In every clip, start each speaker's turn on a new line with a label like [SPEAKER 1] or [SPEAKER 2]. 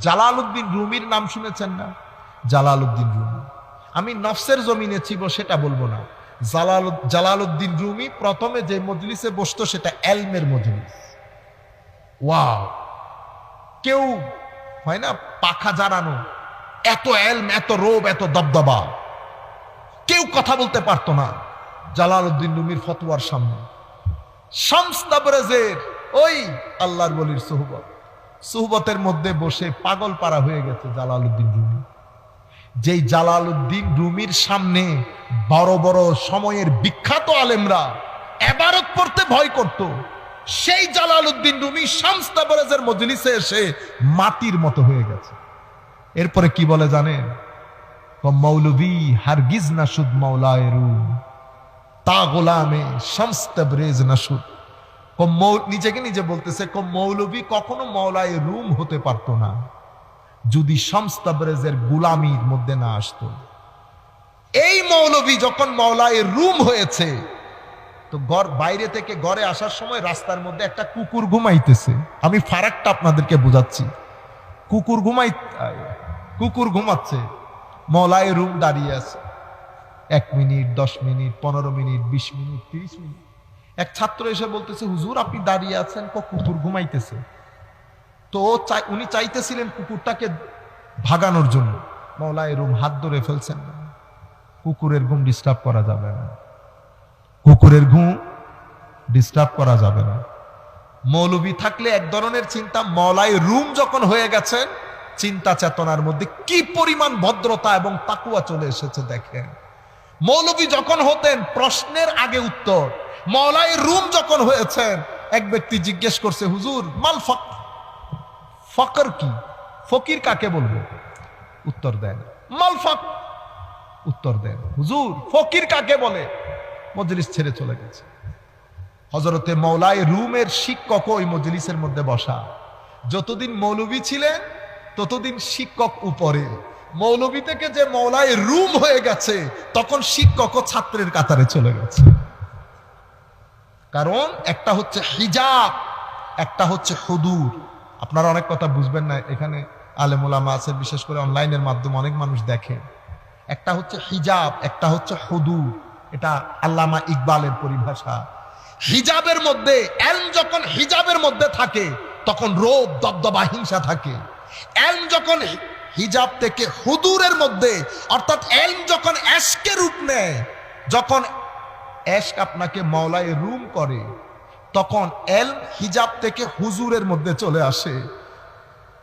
[SPEAKER 1] জালাল উদ্দিন রুমির নাম শুনেছেন না? জালাল উদ্দিন রুমি। আমি নফসের জমিনে ছিল সেটা বলব না। জালাল জালাল উদ্দিন রুমি প্রথমে যে মজলিসে বসতো, সেটা এলমের মজলিস। ওয়াও। কেউ, হয় না, পাখা জারানো এত এলম, এত রোব, এত দবদবা। কেউ কথা বলতে পারতো না জালাল উদ্দিন রুমির ফতোয়ার সামনে। শামস তাবরেজের ওই আল্লাহর বলির সোহবত। সোহবতের মধ্যে বসে পাগল পারা হয়ে গেছে জালাল উদ্দিন রুমি। যেই জালাল উদ্দিন রুমির সামনে বড় বড় সময়ের বিখ্যাত আলেমরা এবারত পড়তে ভয় করত, সেই জালাল উদ্দিন রুমি শামস তাবরেজের মজলিসে এসে মাটির মতো হয়ে গেছে। এরপরে কি বলে জানেন? মৌলবী হারগিজ নাসুদ মাওলায় রুম, তা গোলামে শামস তাবরেজ নাসুদ নিজেকে নিজে বলতেছে কম মৌলবী কখনো মৌলায় রুম হতে পারতো না, যদি শামস তাবরেজের গুলামির মধ্যে না আসতো। এই মৌলবী যখন মৌলায় রুম হয়েছে, তো ঘর বাইরে থেকে ঘরে আসার সময় রাস্তার মধ্যে একটা কুকুর ঘুমাইতেছে। আমি ফারাকটা আপনাদেরকে বোঝাচ্ছি। কুকুর ঘুমাই কুকুর ঘুমাচ্ছে, মৌলায় রুম দাঁড়িয়ে আছে। এক মিনিট, দশ মিনিট, পনেরো মিনিট, বিশ মিনিট, তিরিশ মিনিট। এক ছাত্র এসে বলতেছে, হুজুর, আপনি দাঁড়িয়ে আছেন, ক কুকুর ঘুমাইতেছে? তো চাই, উনি চাইতেছিলেন কুকুরটাকে ভাগানোর জন্য। মৌলায় রুম হাত ধরে ফেলছেন না। কুকুরের ঘুম ডিস্টার্ব করা যাবে না। কুকুরের ঘুম ডিস্টার্ব করা যাবে না। মৌলবী থাকলে এক ধরনের চিন্তা মৌলায় রুম যখন হয়ে গেছেন চিন্তা চেতনার মধ্যে কি পরিমাণ ভদ্রতা এবং তাকুয়া চলে এসেছে দেখেন। মৌলবী যখন হতেন, প্রশ্নের আগে উত্তর মৌলাই রুম যখন হয়েছেন, এক ব্যক্তি জিজ্ঞেস করছে, হুজুর, মাল ফক ফকর কি? ফকির কাকে বলব? উত্তর দেন, মাল ফক উত্তর দেন, হুজুর, ফকির কাকে বলে? মজলিস ছেড়ে চলে গেছে। হজরতে মৌলাই রুমের শিক্ষক ওই মজলিসের মধ্যে বসা। যতদিন মৌলবী ছিলেন, ততদিন শিক্ষক উপরে। মৌলবী থেকে যে মৌলায় রুম হয়ে গেছে, তখন শিক্ষক ও ছাত্রের কাতারে চলে গেছে। কারণ একটা হচ্ছে হিজাব, একটা হচ্ছে হুদুর। আপনারা অনেক কথা বুঝবেন না, এখানে আলেমুলামা আছে, বিশেষ করে অনলাইনের মাধ্যমে অনেক মানুষ দেখে। একটা হচ্ছে হিজাব, একটা হচ্ছে হুদুর। এটা আল্লামা ইকবালের পরিভাষা। হিজাবের মধ্যে, এলম যখন হিজাবের মধ্যে থাকে, তখন রোদ, দবদবা, হিংসা থাকে। এলম যখন হিজাব থেকে হুদুরের মধ্যে, অর্থাৎ এলম যখন এশকে রূপ নেয়, যখন এশক আপনাকে মৌলায় রুম করে, তখন এল হিজাব থেকে হুজুরের মধ্যে চলে আসে।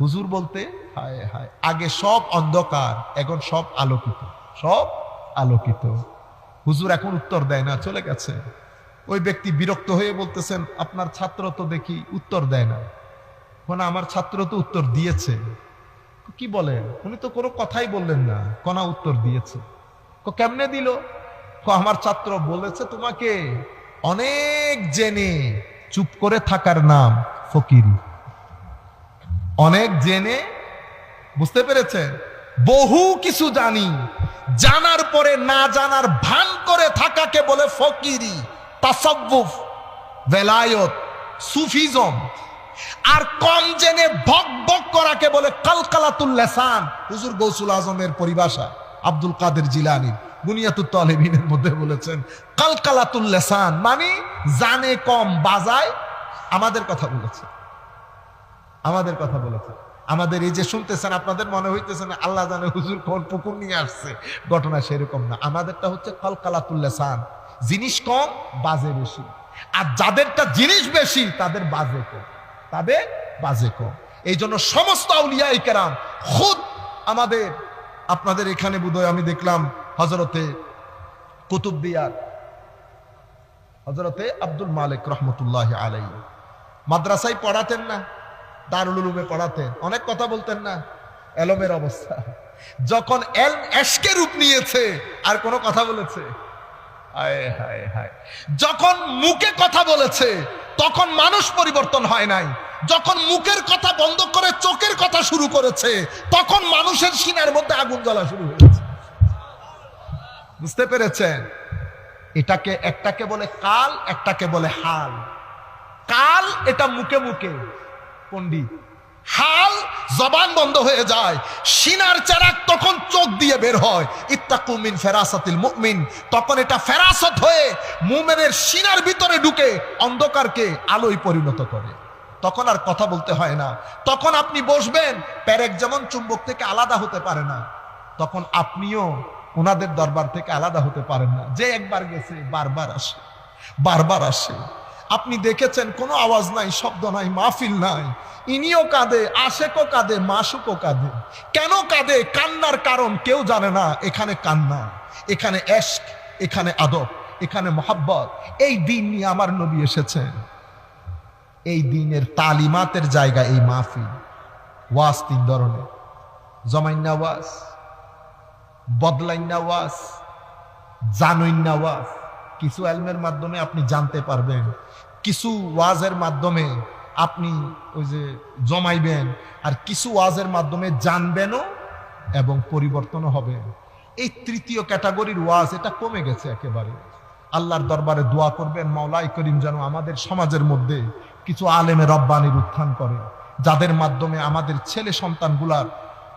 [SPEAKER 1] হুজুর বলতে, হায় হায়, আগে সব অন্ধকার, এখন সব আলোকিত সব আলোকিত। হুজুর এখন উত্তর দেয় না, চলে গেছে। ওই ব্যক্তি বিরক্ত হয়ে বলতেছেন, আপনার ছাত্র তো দেখি উত্তর দেয় না। মানে আমার ছাত্র তো উত্তর দিয়েছে। কি বলেন? উনি তো কোনো কথাই বললেন না, কনা উত্তর দিয়েছে। কেমনে দিল? আমার ছাত্র বলেছে তোমাকে, অনেক জেনে চুপ করে থাকার নাম ফকিরি। অনেক জেনে, বুঝতে পেরেছেন বহু কিছু জানি, জানার পরে না জানার ভান করে থাকাকে বলে ফকিরি, তাসাব্বুফ সুফিজম। আর কম জেনে ভক ভক করাকে বলে কালকালাতুল লেসান। হুজুর গৌসুল আজমের পরিভাষা, আব্দুল কাদের জিলানির বুনিয়াতুত তালেবিনের মধ্যে বলেছেন, কালকালাতুল লেসান মানে জানে কম, বাজায়, আমাদের কথা বলেছে আমাদের কথা বলেছে আমাদের এই যে শুনতেছেন, আপনাদের মনে হইতেছেন আল্লাহ জানে হুজুর কোন পুকুর নিয়ে আসছে। ঘটনা সেরকম না। আমাদেরটা হচ্ছে কলকালাতুল লেসান। জিনিস কম, বাজে বেশি। আর যাদেরটা জিনিস বেশি, তাদের বাজে কম। তাদের বাজে কম। এই জন্য সমস্ত আউলিয়া কেরাম, খুদ আমাদের, আপনাদের এখানে বোধহয় আমি দেখলাম হজরতে কুতুবদিয়ার হজরতে আব্দুল মালিক রহমতুল্লাহ আলাই মাদ্রাসায় পড়াতেন না, দারুল উলুমে পড়াতেন, অনেক কথা বলতেন না, এলমের অবস্থা। যখন এল এশকে রূপ নিয়েছে, আর কোনো কথা বলেছে। হায়। যখন মুখে কথা বলেছে, তখন মানুষ পরিবর্তন হয় নাই। যখন মুখের কথা বন্ধ করে চোখের কথা শুরু করেছে, তখন মানুষের সিনার মধ্যে আগুন জ্বলা শুরু হয়েছে। বুঝতে পেরেছেন? এটাকে, একটাকে বলে কাল, একটাকে বলে হাল। কাল এটা মুখে মুখে, পণ্ডিত। হাল জবান বন্ধ হয়ে যায়, সিনার চারাক তখন চোখ দিয়ে বের হয়। ইত্তাকুমিন ফেরাসাতিল মুমিন। তখন এটা ফেরাসত হয়ে মুমেনের সিনার ভিতরে ঢুকে অন্ধকারকে আলোয় পরিণত করে। তখন আর কথা বলতে হয় না। তখন আপনি বসবেন প্যারেক যেমন চুম্বক থেকে আলাদা হতে পারে না। তখন আপনিও ওনাদের দরবার থেকে আলাদা হতে পারেন না। যে একবার গেছে, বারবার আসে বারবার আসে। আপনি দেখেছেন, কোনো আওয়াজ নাই, শব্দ নাই, মাহফিল নাই। ইনিও কাঁদে, আশেকও কাঁদে, মাসুকও কাঁদে। কেন কাঁদে? কান্নার কারণ কেউ জানে না। এখানে কান্না, এখানে এশক, এখানে আদব, এখানে মোহাব্বত। এই দিন নিয়ে আমার নবী এসেছেন এই দিনের তালিমাতের জায়গা এই মাহফিল। ওয়াজ তিন ধরনের। জমাইন্না ওয়াজ বদলাইন্না ওয়াজ জানইন্না ওয়াজ। কিছু এলমের মাধ্যমে আপনি জানতে পারবেন। কিছু ওয়াজের মাধ্যমে আপনি ওই যে জমাইবেন, আর কিছু ওয়াজের মাধ্যমে জানবেনও এবং পরিবর্তনও হবে। এই তৃতীয় ক্যাটাগরির ওয়াজ, এটা কমে গেছে একেবারে। আল্লাহর দরবারে দোয়া করবেন মাওলাই করিম যেন আমাদের সমাজের মধ্যে কিছু আলেমে রব্বানির উত্থান করে, যাদের মাধ্যমে আমাদের ছেলে সন্তানগুলার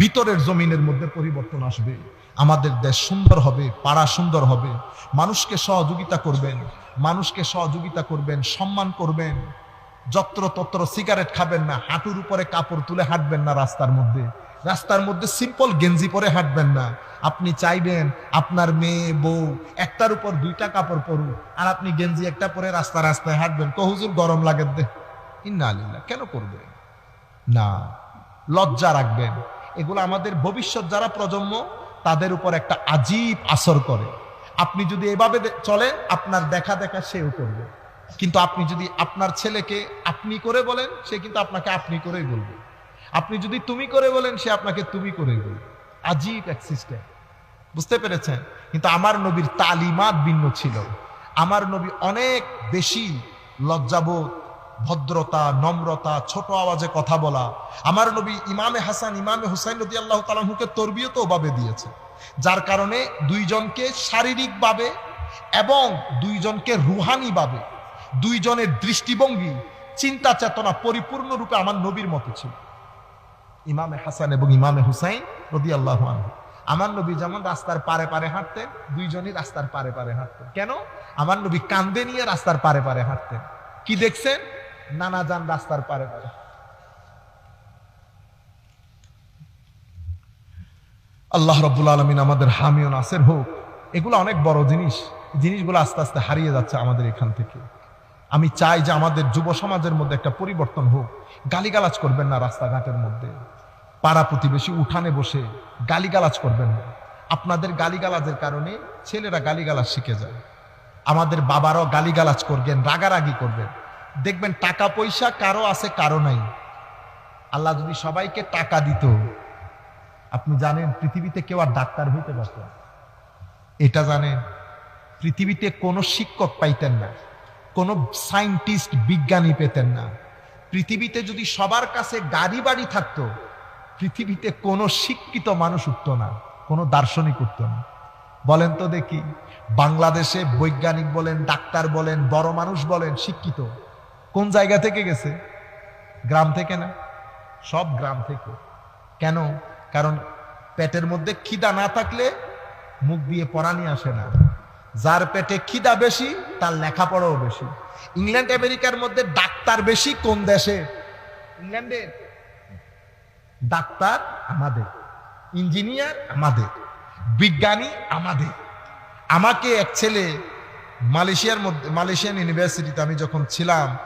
[SPEAKER 1] ভিতরের জমিনের মধ্যে পরিবর্তন আসবে। আমাদের দেশ সুন্দর হবে, পাড়া সুন্দর হবে। মানুষকে সহযোগিতা করবেন, মানুষকে সহযোগিতা করবেন, সম্মান করবেন। যত্র তত্র সিগারেট খাবেন না, হাঁটুর উপরে কাপড় তুলে হাঁটবেন না রাস্তার মধ্যে। রাস্তার মধ্যে সিম্পল গেঞ্জি পরে হাঁটবেন না। আপনি চাইবেন আপনার মেয়ে, বউ একটার উপর দুইটা কাপড় পরুক আর আপনি গেঞ্জি একটা পরে রাস্তা রাস্তায় হাঁটবেন। কহুজুর গরম লাগে দে। ইন্না কেন করবে না, লজ্জা রাখবেন। এগুলো আমাদের ভবিষ্যৎ যারা প্রজন্ম তাদের উপর একটা আজীব আসর করে। আপনি যদি এভাবে চলেন, আপনার দেখা দেখা সেও করবে। কিন্তু আপনি যদি আপনার ছেলেকে আপনি করে বলেন, সে কিন্তু আপনাকে আপনি করেই বলবে। আপনি যদি তুমি করে বলেন, সে আপনাকে তুমি করেই বলবে। আজীব এক সিস্টেম বুঝতে পেরেছেন? কিন্তু আমার নবীর তালিমাত ভিন্ন ছিল। আমার নবী অনেক বেশি লজ্জাবোধ ভদ্রতা, নম্রতা, ছোট আওয়াজে কথা বলা। আমার নবী ইমামে হাসান, ইমামে হুসাইন রদি আল্লাহ তালাহুকে তরবিয়ত ওভাবে দিয়েছে। যার কারণে দুইজনকে শারীরিকভাবে এবং দুইজনকে রুহানিভাবে, দুইজনের দৃষ্টিভঙ্গি, চিন্তা চেতনা পরিপূর্ণরূপে আমার নবীর মতো ছিল। ইমামে হাসান এবং ইমামে হুসাইন রদি আল্লাহ আমার নবী যেমন রাস্তার পারে পারে হাঁটতেন, দুইজনই রাস্তার পারে পারে হাঁটতেন। কেন? আমার নবী কান্দে নিয়ে রাস্তার পারে পারে হাঁটতেন। কি দেখছেন? নানা যান রাস্তার পারে পারে। আল্লাহ রব্বুল আলমিন আমাদের হামিও নাসের হোক। এগুলো অনেক বড় জিনিস। জিনিসগুলো আস্তে আস্তে হারিয়ে যাচ্ছে আমাদের এখান থেকে। আমি চাই যে আমাদের যুব সমাজের মধ্যে একটা পরিবর্তন হোক। গালিগালাজ করবেন না রাস্তাঘাটের মধ্যে। পাড়া প্রতিবেশী উঠানে বসে গালিগালাজ করবেন না। আপনাদের গালিগালাজের কারণে ছেলেরা গালিগালাজ শিখে যায়। আমাদের বাবারাও গালিগালাজ করবেন, রাগারাগি করবেন। দেখবেন টাকা পয়সা কারও আছে, কারও নাই। আল্লাহ যদি সবাইকে টাকা দিত, আপনি জানেন পৃথিবীতে কেউ আর ডাক্তার হইতে পারত এটা জানেন, পৃথিবীতে কোনো শিক্ষক পাইতেন না, কোনো সায়েন্টিস্ট, বিজ্ঞানী পেতেন না। পৃথিবীতে যদি সবার কাছে গাড়ি বাড়ি থাকতো, পৃথিবীতে কোনো শিক্ষিত মানুষ উঠত না, কোনো দার্শনিক উঠত না। বলেন তো দেখি, বাংলাদেশে বৈজ্ঞানিক বলেন, ডাক্তার বলেন, বড় মানুষ বলেন, শিক্ষিত। কোন জায়গা থেকে গেছে? গ্রাম থেকে না? সব গ্রাম থেকে। কেন? কারণ পেটের মধ্যে খিদা না থাকলে মুখ দিয়ে পড়ানি আসে না। যার পেটে খিদা বেশি তার লেখাপড়াও বেশি। ইংল্যান্ড আমেরিকার মধ্যে ডাক্তার বেশি কোন দেশে? ইংল্যান্ডে। ডাক্তার আমাদের ইঞ্জিনিয়ার আমাদের বিজ্ঞানী আমাদের। আমাকে এক ছেলে মালয়েশিয়ার মধ্যে মালয়েশিয়ান ইউনিভার্সিটিতে আমি যখন ছিলাম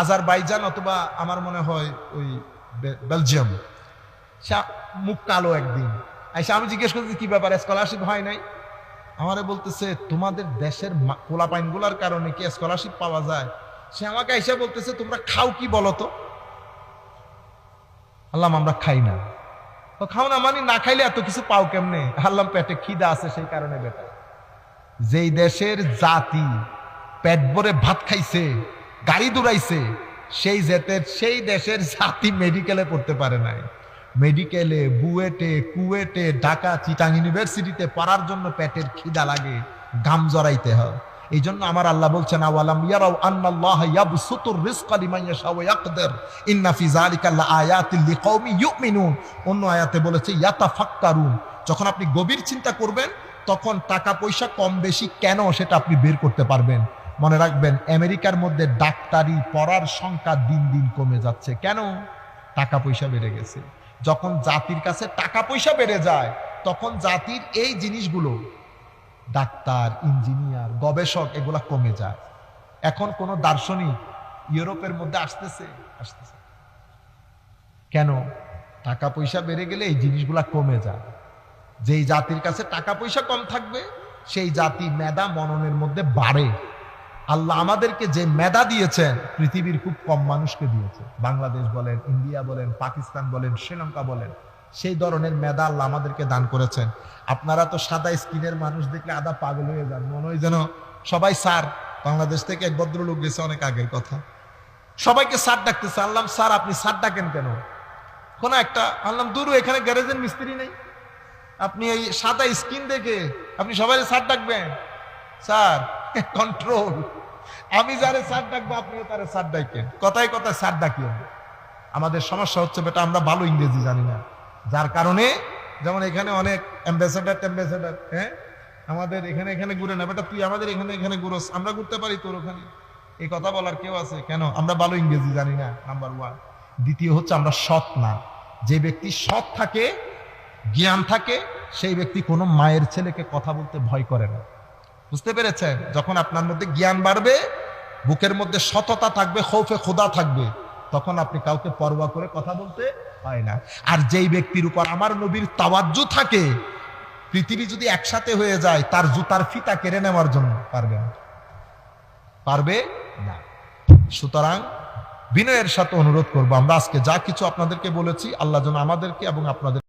[SPEAKER 1] আজারবাইজান অথবা আমার মনে হয় ওই বেলজিয়াম। মুখ কালো একদিন। আইসা আমি জিজ্ঞেস করছি, কি ব্যাপার স্কলারশিপ হয় নাই? আমারে বলতেছে, তোমাদের দেশের পোলাপাইনগুলার কারণে কি স্কলারশিপ পাওয়া যায়? সে আমাকে এসে বলতেছে, তোমরা খাও কি বলো তো? আল্লাহ, আমরা খাই না। তো খাও না মানে না খাইলে এত কিছু পাও কেমনে? আল্লাহ, পেটে খিদা আছে সেই কারণে বেটা। যেই দেশের জাতি পেট ভরে ভাত খাইছে গাড়ি দৌড়াইছে, সেই জেতের সেই দেশের জাতি মেডিকেলে পড়তে পারে নাই। মেডিকেলে, বুয়েটে, কুয়েটে, ঢাকা, চিটাং ইউনিভার্সিটিতে পড়ার জন্য পেটের খিদা লাগে গাম জড়াইতে হয়। এই জন্য আমার আল্লাহ বলছেন, আওয়ালাম ইয়ারাও আন্নাল্লাহ ইয়াবসুতুর রিজকা লিমান ইয়াশা ওয়া ইন্না ফি যালিকা লাআয়াতিন ইউমিনুন। অন্য আয়াতে বলেছে, ইয়াতাফাক্কারুন। যখন আপনি গভীর চিন্তা করবেন, তখন টাকা পয়সা কম বেশি কেন সেটা আপনি বের করতে পারবেন? মনে রাখবেন, আমেরিকার মধ্যে ডাক্তারি পড়ার সংখ্যা দিন দিন কমে যাচ্ছে। কেন? টাকা পয়সা বেড়ে গেছে। যখন জাতির কাছে টাকা পয়সা বেড়ে যায়, তখন জাতির এই জিনিসগুলো, ডাক্তার, ইঞ্জিনিয়ার, গবেষক, এগুলা কমে যায়। এখন কোন দার্শনিক ইউরোপের মধ্যে আসতেছে? আসতেছে। কেন? টাকা পয়সা বেড়ে গেলে এই জিনিসগুলা কমে যায়। যেই জাতির কাছে টাকা পয়সা কম থাকবে, সেই জাতি মেধা মননের মধ্যে বাড়ে। আল্লাহ আমাদেরকে যে মেধা দিয়েছেন, পৃথিবীর খুব কম মানুষকে দিয়েছে। বাংলাদেশ বলেন, ইন্ডিয়া বলেন, পাকিস্তান বলেন, শ্রীলঙ্কা বলেন, সেই ধরনের মেধা আল্লাহ আমাদেরকে দান করেছেন। আপনারা তো সাদা স্কিনের মানুষ দেখলে আদা পাগল হয়ে যান, মনে হয় যেন সবাই স্যার, বাংলাদেশ থেকে এক ভদ্রলোক গেছে অনেক আগের কথা। সবাইকে স্যার ডাকতেছে আল্লাহ স্যার, আপনি স্যার ডাকেন কেন? কোন একটা আল্লাহ দূর, এখানে গ্যারেজের মিস্ত্রি নেই। আপনি এই সাদা স্কিন দেখে আপনি সবাই স্যার ডাকবেন। স্যার কন্ট্রোল আমি যারে স্যার ডাকবো, আপনিও তারে স্যার ডাকেন। কথায় কথায় স্যার ডাকিও আমাদের সমস্যা হচ্ছে বেটা, আমরা ভালো ইংরেজি জানি না। যার কারণে, যেমন এখানে অনেক অ্যাম্বাসেডার ট্যাম্বাসেডার হ্যাঁ? আমাদের এখানে এখানে ঘুরে না। বেটা, তুই আমাদের এখানে এখানে ঘুরোস। আমরা ঘুরতে পারি তোর ওখানে। এই কথা বলার কেউ আছে? কেন? আমরা ভালো ইংরেজি জানি না নাম্বার ওয়ান দ্বিতীয় হচ্ছে, আমরা সৎ না। যে ব্যক্তি সৎ থাকে, জ্ঞান থাকে, সেই ব্যক্তি কোনো মায়ের ছেলেকে কথা বলতে ভয় করে না। বুঝতে পেরেছেন? যখন আপনার মধ্যে জ্ঞান বাড়বে, বুকের মধ্যে সততা থাকবে, খৌফে খোদা থাকবে, তখন আপনি কাউকে পরোয়া করে কথা বলতে হয় না। আর যেই ব্যক্তির উপর আমার নবীর তাওয়াজ্জু থাকে, পৃথিবী যদি একসাথে হয়ে যায়, তার জুতার ফিতা কেড়ে নেওয়ার জন্য পারবে না। পারবে না। সুতরাং বিনয়ের সাথে অনুরোধ করব, আমরা আজকে যা কিছু আপনাদেরকে বলেছি, আল্লাহ যেন আমাদেরকে এবং আপনাদের